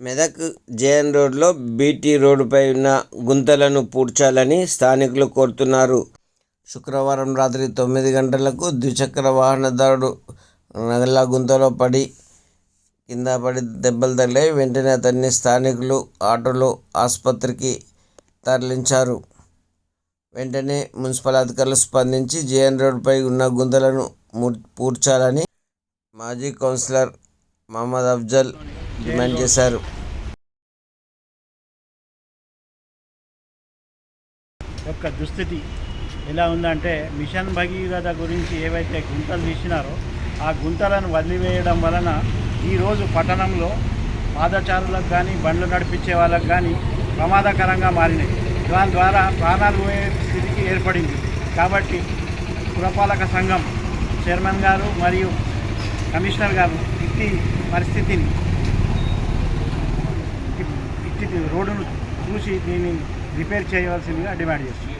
Medak JN రోడ్లో BT రోడ్డుపై ఉన్న గుంతలను పూడ్చాలని స్థానికులు కోరుతున్నారు. శుక్రవారం రాత్రి తొమ్మిది గంటలకు ద్విచక్ర వాహనదారుడు నగల గుంతలో పడి కింద పడి దెబ్బలు తగిలాయి. వెంటనే అతన్ని స్థానికులు ఆటోలో ఆసుపత్రికి తరలించారు. వెంటనే మున్సిపల్ అధికారులు స్పందించి జేఎన్ రోడ్డుపై ఉన్న గుంతలను పూడ్చాలని మాజీ కౌన్సిలర్ మహమ్మద్ అఫ్జల్ డిమాండ్ చేశారు. యొక్క దుస్థితి ఎలా ఉందంటే మిషన్ భగీరథ గురించి ఏవైతే గుంతలు తీసినారో ఆ గుంతలను వదిలివేయడం వలన ఈరోజు పట్టణంలో పాదచారులకు కానీ బండ్లు నడిపించే వాళ్ళకు కానీ ప్రమాదకరంగా మారినాయి. దాని ద్వారా ప్రాణాలు పోయే స్థితికి ఏర్పడింది. కాబట్టి పురపాలక సంఘం చైర్మన్ గారు మరియు కమిషనర్ గారు ఇట్టి పరిస్థితిని ఇట్టి రోడ్డును చూసి దీన్ని రిపేర్ చేయవలసిందిగా డిమాండ్ చేస్తున్నాం.